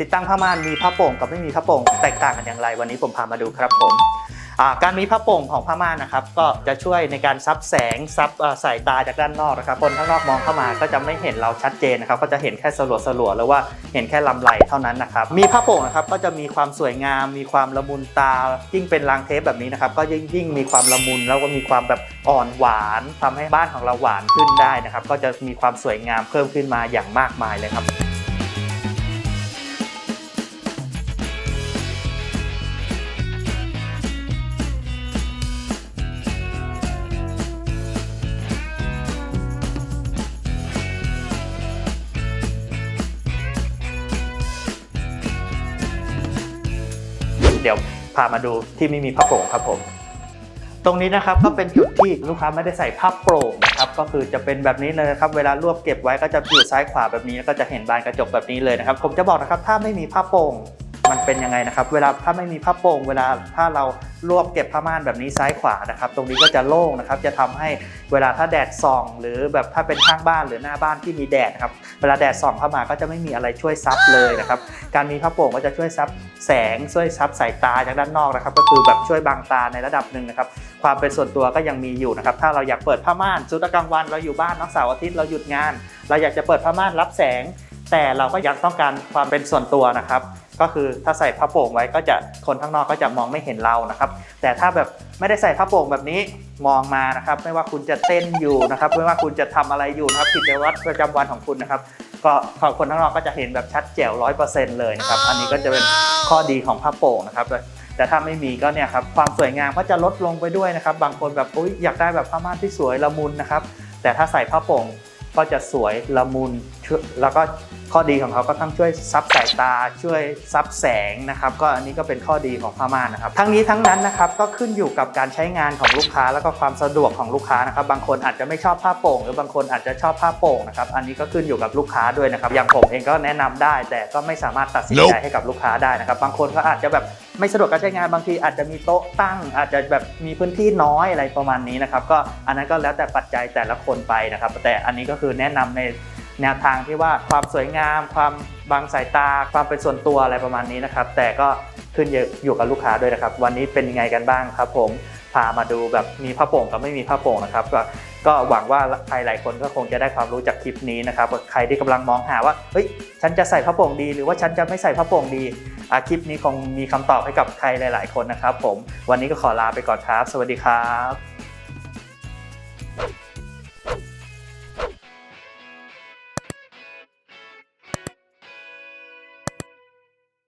ติดตั้งผ้าม่านมีผ้าโป่งกับไม่มีผ้าโป่งแตกต่างกันอย่างไร วันนี้ผมพามาดูครับผมการมีผ้าโป่งของผ้าม่านนะครับก็จะช่วยในการซับแสงซับสายตาจากด้านนอกนะครับคนข้างนอกมองเข้ามาก็จะไม่เห็นเราชัดเจนนะครับก็จะเห็นแค่สลัวสลัวหรือว่าเห็นแค่ลำไหลเท่านั้นนะครับมีผ้าโป่งนะครับก็จะมีความสวยงาม มีความละมุนตา ยิ่งเป็นรางเทปแบบนี้นะครับก็ยิ่งยิ่งมีความละมุนแล้วก็มีความแบบอ่อนหวานทำให้บ้านของเราหวานขึ้นได้นะครับก็จะมีความสวยงามเพิ่มขึ้นมาอย่างมากมายเลยครับ เดี๋ยวพามาดูที่ไม่มีผ้าโปร่งครับผม ตรงนี้นะครับก็เป็นจุดที่ลูกค้าไม่ได้ใส่ผ้าโปร่งนะครับก็คือจะเป็นแบบนี้เลยนะครับเวลารวบเก็บไว้ก็จะอยู่ซ้ายขวาแบบนี้แล้วก็จะเห็นบานกระจกแบบนี้เลยนะครับ ผมจะบอกนะครับถ้าไม่มีผ้าโปร่ง เป็นยังไงนะครับ เวลาถ้าไม่มีผ้าโปร่งเวลาถ้าเรารวบเก็บผ้าม่านแบบนี้ซ้ายขวานะครับ ตรงนี้ก็จะโล่งนะครับ จะทำให้เวลาถ้าแดดส่อง หรือแบบถ้าเป็นข้างบ้านหรือหน้าบ้านที่มีแดดนะครับ เวลาแดดส่องเข้ามาก็จะไม่มีอะไรช่วยซับเลยนะครับ การมีผ้าโปร่งก็จะช่วยซับแสง ช่วยซับสายตาจากด้านนอกนะครับ ก็คือแบบช่วยบังตาในระดับหนึ่งนะครับ ความเป็นส่วนตัวก็ยังมีอยู่นะครับ ถ้าเราอยากเปิดผ้าม่านชุดกลางวันเราอยู่บ้านนักเสาร์อาทิตย์เราหยุดงาน เราอยากจะเปิดผ้าม่านรับแสง แต่เราก็ยังต้องการความเป็นส่วนตัวนะครับ ก็คือถ้าใส่ผ้าโป่งไว้ก็จะคนข้างนอกก็จะมองไม่เห็นเรานะครับ แต่ถ้าแบบไม่ได้ใส่ผ้าโป่งแบบนี้มองมานะครับ ไม่ว่าคุณจะเต้นอยู่นะครับ ไม่ว่าคุณจะทำอะไรอยู่นะครับกิจวัตรประจำวันของคุณนะครับ ก็คนข้างนอกก็จะเห็นแบบชัดแจ๋วร้อยเปอร์เซ็นต์เลยนะครับ อันนี้ก็จะเป็นข้อดีของผ้าโป่งนะครับแต่ถ้าไม่มีก็เนี่ยครับความสวยงามก็จะลดลงไปด้วยนะครับ บางคนแบบอุ๊ยอยากได้แบบผ้าม่านที่สวยละมุนนะครับ แต่ถ้าใส่ผ้าโป่งก็จะสวยละมุนช่วยแล้วก็ ข้อดีของเขาก็ทั้งช่วยซับสายตาช่วยซับแสงนะครับก็อันนี้ก็เป็นข้อดีของผ้าม่านนะครับ ทั้งนี้ทั้งนั้นนะครับก็ขึ้นอยู่กับการใช้งานของลูกค้า แล้วก็ความสะดวกของลูกค้านะครับ บางคนอาจจะไม่ชอบผ้าโป่ง หรือบางคนอาจจะชอบผ้าโป่งนะครับอันนี้ก็ขึ้นอยู่กับลูกค้าด้วยนะครับอย่างผมเองก็แนะนำได้ แต่ก็ไม่สามารถตัดสินใจให้กับลูกค้าได้นะครับ บางคนก็อาจจะแบบไม่สะดวกการใช้งานบางทีอาจจะมีโต๊ะตั้ง อาจจะแบบมีพื้นที่น้อยอะไรประมาณนี้นะครับก็อันนั้นก็แล้วแต่ปัจจัยแต่ละคนไปนะครับ แต่อันนี้ก็คือแนะนำใน แนวทางที่ว่าความสวยงาม ความบางสายตา ความเป็นส่วนตัวอะไรประมาณนี้นะครับ แต่ก็ขึ้นอยู่กับลูกค้าด้วยนะครับ วันนี้เป็นยังไงกันบ้างครับ ผมพามาดูแบบมีผ้าโป่งกับไม่มีผ้าโป่งนะครับ ก็ก็หวังว่าใครหลายคนก็คงจะได้ความรู้จากคลิปนี้นะครับใครที่กำลังมองหาว่าเฮ้ยฉันจะใส่ผ้าโป่งดี หรือว่าฉันจะไม่ใส่ผ้าโป่งดีอะคลิปนี้คงมีคำตอบให้กับใครหลาย ๆ คนนะครับ ผม วันนี้ก็ขอลาไปก่อนครับ สวัสดีครับ